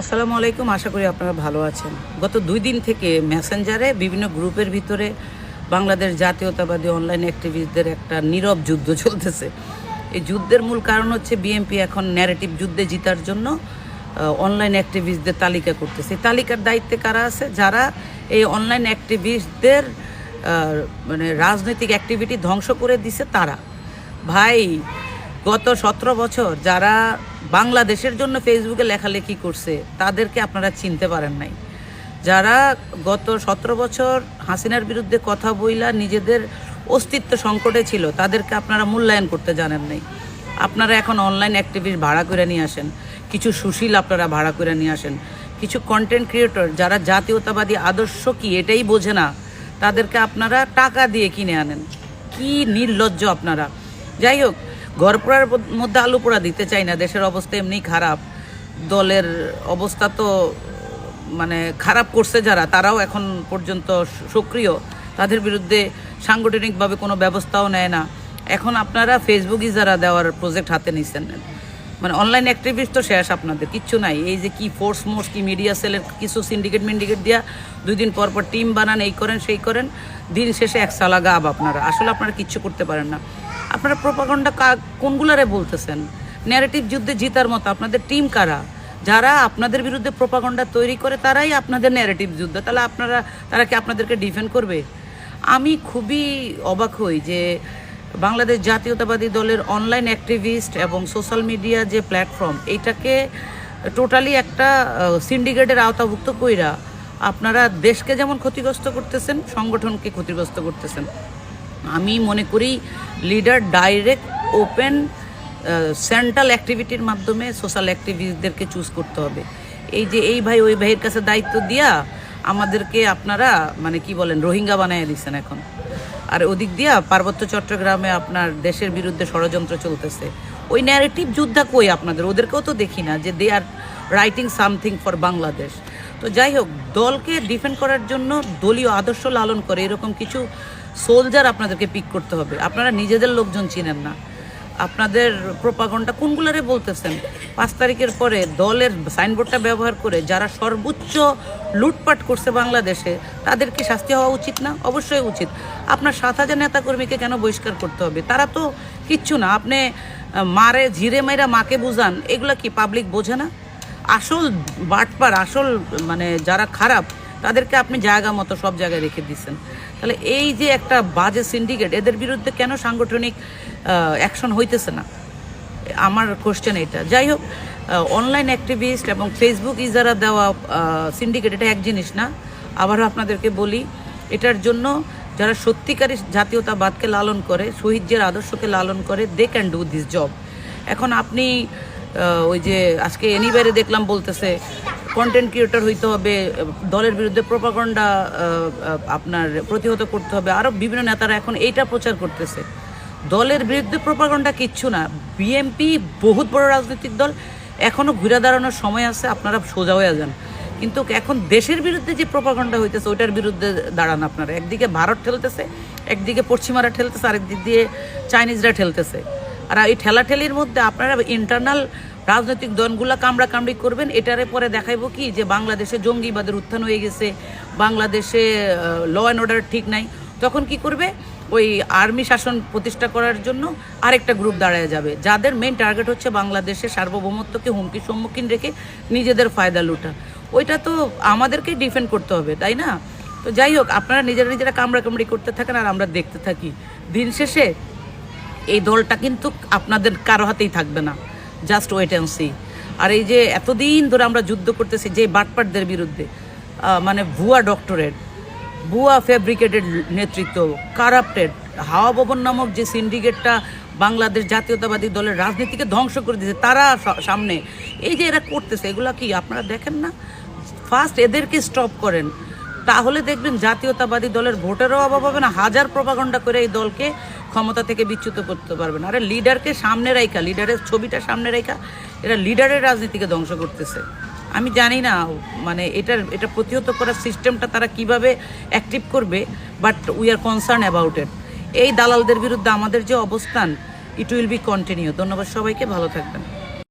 আসসালামু আলাইকুম, আশা করি আপনারা ভালো আছেন। গত দুই দিন থেকে মেসেঞ্জারে বিভিন্ন গ্রুপের ভিতরে বাংলাদেশ জাতীয়তাবাদী অনলাইন অ্যাক্টিভিস্টদের একটা নীরব যুদ্ধ চলতেছে। এই যুদ্ধের মূল কারণ হচ্ছে বিএনপি এখন ন্যারেটিভ যুদ্ধে জিতার জন্য অনলাইন অ্যাক্টিভিস্টদের তালিকা করতেছে। এই তালিকার দায়িত্বে কারা আছে? যারা এই অনলাইন অ্যাক্টিভিস্টদের মানে রাজনৈতিক অ্যাক্টিভিটি ধ্বংস করে দিছে তারা। ভাই গত সতেরো বছর যারা বাংলাদেশের জন্য ফেসবুকে লেখালেখি করছে, তাদেরকে আপনারা চিনতে পারেন নাই। যারা গত সতেরো বছর হাসিনার বিরুদ্ধে কথা বইলা নিজেদের অস্তিত্ব সংকটে ছিল, তাদেরকে আপনারা মূল্যায়ন করতে জানেন নাই। আপনারা এখন অনলাইন অ্যাক্টিভিস্ট ভাড়া করে নিয়ে আসেন, কিছু সুশীল আপনারা ভাড়া করে নিয়ে আসেন, কিছু কন্টেন্ট ক্রিয়েটর যারা জাতীয়তাবাদী আদর্শ কি এটাই বোঝে না, তাদেরকে আপনারা টাকা দিয়ে কিনে আনেন। কি নির্লজ্জ আপনারা। যাই হোক গড়পড়ার মধ্যে আলু পোড়া দিতে চাই না, দেশের অবস্থা এমনি খারাপ। দলের অবস্থা তো মানে খারাপ করছে যারা, তারাও এখন পর্যন্ত সক্রিয়। তাদের বিরুদ্ধে সাংগঠনিকভাবে কোনো ব্যবস্থাও নেয় না। এখন আপনারা ফেসবুক ইজারা দেওয়ার প্রজেক্ট হাতে নিচ্ছেন মানে অনলাইন অ্যাক্টিভিস্ট তো শেষ আপনাদের, কিচ্ছু নাই। এই যে কি ফোর্স মোর্স কি মিডিয়া সেলের কিছু সিন্ডিকেট মিন্ডিকেট দিয়া দুই দিন পর পর টিম বানান, এই করেন, সেই করেন। দিন শেষে এক সালা গাব আপনারা। আসলে আপনারা কিচ্ছু করতে পারেন না। আপনারা প্রপাগন্ডা কোনগুলারে বলতেছেন? ন্যারেটিভ যুদ্ধে জিতার মতো আপনাদের টিম কারা? যারা আপনাদের বিরুদ্ধে প্রপাগন্ডা তৈরি করে, তারাই আপনাদের ন্যারেটিভ যুদ্ধ। তাহলে আপনারা, তারা কি আপনাদেরকে ডিফেন্ড করবে? আমি খুবই অবাক হই যে বাংলাদেশ জাতীয়তাবাদী দলের অনলাইন অ্যাক্টিভিস্ট এবং সোশ্যাল মিডিয়া যে প্ল্যাটফর্ম এইটাকে টোটালি একটা সিন্ডিকেটের আওতাভুক্ত কইরা আপনারা দেশকে যেমন ক্ষতিগ্রস্ত করতেছেন, সংগঠনকে ক্ষতিগ্রস্ত করতেছেন। আমি মনে করি লিডার ডাইরেক্ট ওপেন সেন্ট্রাল অ্যাক্টিভিটির মাধ্যমে সোশ্যাল অ্যাক্টিভিস্টদেরকে চুজ করতে হবে। এই যে এই ভাই, ওই ভাইয়ের কাছে দায়িত্ব দিয়া আমাদেরকে আপনারা মানে কি বলেন, রোহিঙ্গা বানিয়ে দিচ্ছেন এখন। আর ওদিক দিয়া পার্বত্য চট্টগ্রামে আপনার দেশের বিরুদ্ধে ষড়যন্ত্র চলতেছে। ওই ন্যারেটিভ যুদ্ধা কই আপনাদের? ওদেরকেও তো দেখি না যে they are writing something for Bangladesh তো যাই হোক, দলকে ডিফেন্ড করার জন্য দলীয় আদর্শ লালন করে এরকম কিছু সোলজার আপনাদেরকে পিক করতে হবে। আপনারা নিজেদের লোকজন চিনেন না। আপনাদের প্রপাগন্ডা কোনগুলারে বলতেছেন? পাঁচ তারিখের পরে দলের সাইনবোর্ডটা ব্যবহার করে যারা সর্বোচ্চ লুটপাট করছে বাংলাদেশে, তাদের কি শাস্তি হওয়া উচিত না? অবশ্যই উচিত। আপনার সাত হাজার নেতাকর্মীকে কেন বহিষ্কার করতে হবে? তারা তো কিচ্ছু না। আপনি মারে ঝিরে মাইরা মাকে বুঝান, এগুলা কি পাবলিক বোঝে না? আসল বাটপার, আসল মানে যারা খারাপ তাদেরকে আপনি জায়গা মতো সব জায়গায় রেখে দিচ্ছেন। তাহলে এই যে একটা বাজে সিন্ডিকেট এদের বিরুদ্ধে কেন সাংগঠনিক অ্যাকশন হইতেছে না? আমার কোশ্চেন এটা যাই হোক অনলাইন অ্যাক্টিভিস্ট এবং ফেসবুক ইজারা দেওয়া সিন্ডিকেট এটা এক জিনিস না। আবারও আপনাদেরকে বলি, এটার জন্য যারা সত্যিকারী জাতীয়তাবাদকে লালন করে, শহীদদের আদর্শকে লালন করে they can do this job এখন আপনি ওই যে আজকে এনিবারে দেখলাম বলতেছে কন্টেন্ট ক্রিয়েটর হইতে হবে, দলের বিরুদ্ধে প্রপাগন্ডা আপনার প্রতিহত করতে হবে। আরও বিভিন্ন নেতারা এখন এইটা প্রচার করতেছে। দলের বিরুদ্ধে প্রপাগন্ডা কিচ্ছু না। বিএমপি বহুত বড় রাজনৈতিক দল এখনও ঘুরে দাঁড়ানোর সময় আছে, আপনারা সোজা হয়ে যান। কিন্তু এখন দেশের বিরুদ্ধে যে প্রপাগন্ডা হইতেছে, ওইটার বিরুদ্ধে দাঁড়ান আপনারা। একদিকে ভারত ঠেলতেছে, একদিকে পশ্চিমারা ঠেলতেছে আরেক দিক দিয়ে চাইনিজরা ঠেলতেছে। আর এই ঠেলাঠেলির মধ্যে আপনারা ইন্টারনাল রাজনৈতিক দলগুলা কামড়া কামড়ি করবেন, এটারে পরে দেখাইবো কি, যে বাংলাদেশে জঙ্গিবাদের উত্থান হয়ে গেছে, বাংলাদেশে ল অ্যান্ড অর্ডার ঠিক নাই, তখন কি করবে? ওই আর্মি শাসন প্রতিষ্ঠা করার জন্য আরেকটা গ্রুপ দাঁড়ায় যাবে, যাদের মেইন টার্গেট হচ্ছে বাংলাদেশের সার্বভৌমত্বকে হুমকির সম্মুখীন রেখে নিজেদের ফায়দা লুটা। ওইটা তো আমাদেরকেই ডিফেন্ড করতে হবে, তাই না? তো যাই হোক, আপনারা নিজেরা নিজেরা কামড়া কামড়ি করতে থাকেন আর আমরা দেখতে থাকি। দিন শেষে এই দলটা কিন্তু আপনাদের কারও হাতেই থাকবে না। জাস্ট ওয়েট অ্যান্ড সি আর এই যে এতদিন ধরে আমরা যুদ্ধ করতেছি যে বাটপাটদের বিরুদ্ধে মানে ভুয়া ডক্টরেট ভুয়া ফেব্রিকেটেড নেতৃত্ব কারাপ্টেড হাওয়া ভবন নামক যে সিন্ডিকেটটা বাংলাদেশ জাতীয়তাবাদী দলের রাজনীতিকে ধ্বংস করে দিয়েছে, তারা সামনে, এই যে এরা করতেছে, এগুলা কি আপনারা দেখেন না? ফার্স্ট এদেরকে স্টপ করেন, তাহলে দেখবেন জাতীয়তাবাদী দলের ভোটেরও অভাব হবে না, হাজার প্রপাগন্ডা করে এই দলকে ক্ষমতা থেকে বিচ্যুত করতে পারবে না। আরে লিডারকে সামনে রাখা লিডারের ছবিটা সামনে রাখা এরা লিডারের রাজনীতিকে ধ্বংস করতেছে। আমি জানি না মানে এটার, এটা প্রতিহত করার সিস্টেমটা তারা কীভাবে অ্যাক্টিভ করবে but we are concern about it এই দালালদের বিরুদ্ধে আমাদের যে অবস্থান ইট উইল বি কন্টিনিউ ধন্যবাদ সবাইকে, ভালো থাকবেন।